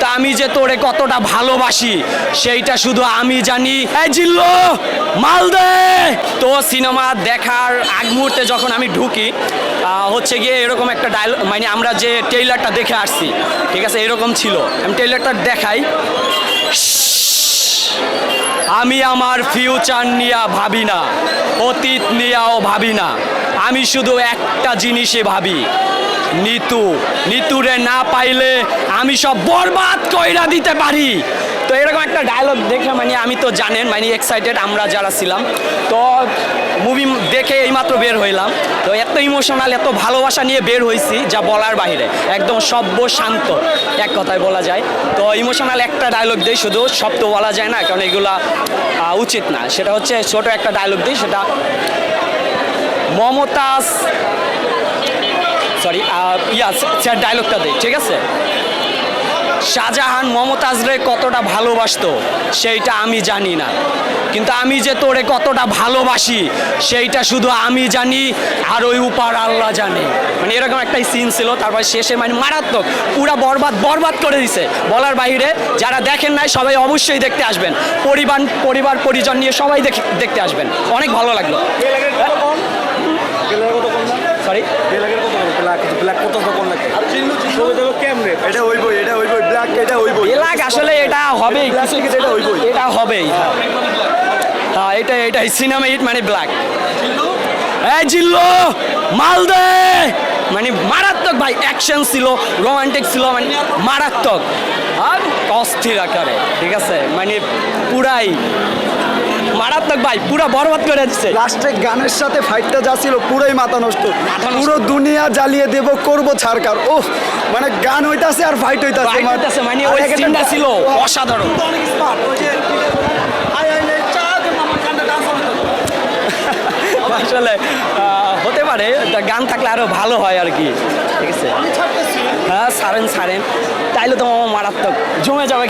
তা আমি যে তোরে কতটা ভালোবাসি, সেইটা শুধু আমি জানি। জিল্লো, মাল দে। তো সিনেমা দেখার আগ মুহূর্তে যখন আমি ঢুকি হচ্ছে গিয়ে এরকম একটা ডায়লগ মানে আমরা যে ট্রেইলারটা দেখে আসছি, ঠিক আছে, এরকম ছিল। আমি ট্রেইলারটা দেখাই। আমি আমার ফিউচার নিয়ে ভাবি না, অতীত নিয়েও ভাবি না। আমি শুধু একটা জিনিসে ভাবি নিতু, নিতুরে না পাইলে আমি সব বরবাদ কইরা দিতে পারি। তো এরকম একটা ডায়লগ দেখে মানে আমি তো জানেন মানে এক্সাইটেড আমরা যারা ছিলাম। তো মুভি দেখে এইমাত্র বের হইলাম। তো এত ইমোশনাল এত ভালোবাসা নিয়ে বের হয়েছি যা বলার বাইরে একদম সভ্য, শান্ত, এক কথায় বলা যায়। তো ইমোশনাল একটা ডায়লগ দিই, শুধু সব তো বলা যায় না, কারণ এগুলা উচিত না। সেটা হচ্ছে ছোট একটা ডায়লগ দিই, সেটা মমতাজ স্যার ডায়লগটা দিই ঠিক আছে? শাহজাহান মমতাজরে কতটা ভালোবাসতো সেইটা আমি জানি না। কিন্তু আমি যে তোরে কতটা ভালোবাসি সেইটা শুধু আমি জানি আর ওই উপার আল্লাহ জানে। মানে এরকম একটাই সিন ছিল তারপর শেষে মানে মারাত্মক পুরা বরবাদ বরবাদ করে দিছে। বলার বাইরে যারা দেখেন নাই সবাই অবশ্যই দেখতে আসবেন। পরিবার পরিবার পরিজন নিয়ে সবাই দেখে- দেখতে আসবেন। অনেক ভালো লাগল। সরি এটা ওই বই এটা ওই বই ব্ল্যাক এটা ওই বই। এলাক আসলে এটা হবেই। এটা এটা হবেই। হ্যাঁ এটা এটাই সিনেমা হিট মানে ব্ল্যাক এই জিল্লো মাল দে! মানে মারাত্মক ভাই অ্যাকশন ছিল রোমান্টিক ছিল মানে মারাত্মক। আর অস্থির আকারে ঠিক আছে? মানে পুরাই মারাত্মক ভাই পুরা বরবাদ করে দিচ্ছে লাস্টে গানের সাথে ফাইটটা যা ছিল পুরোই মাথা নষ্ট। পুরো দুনিয়া জ্বালিয়ে দেব করব ছাড়কার। ও মানে গান হইতাছে আর ফাইট হইতাছে Fight হইতাছে, মানে ওই scene-টা ছিল অসাধারণ। আসলে আহ, হতে পারে গান থাকলে আরও ভালো হয় আর কি। ঠিক আছে? হ্যাঁ সারেন সারেন তাইলে তো মারাত্মক জমে যাবে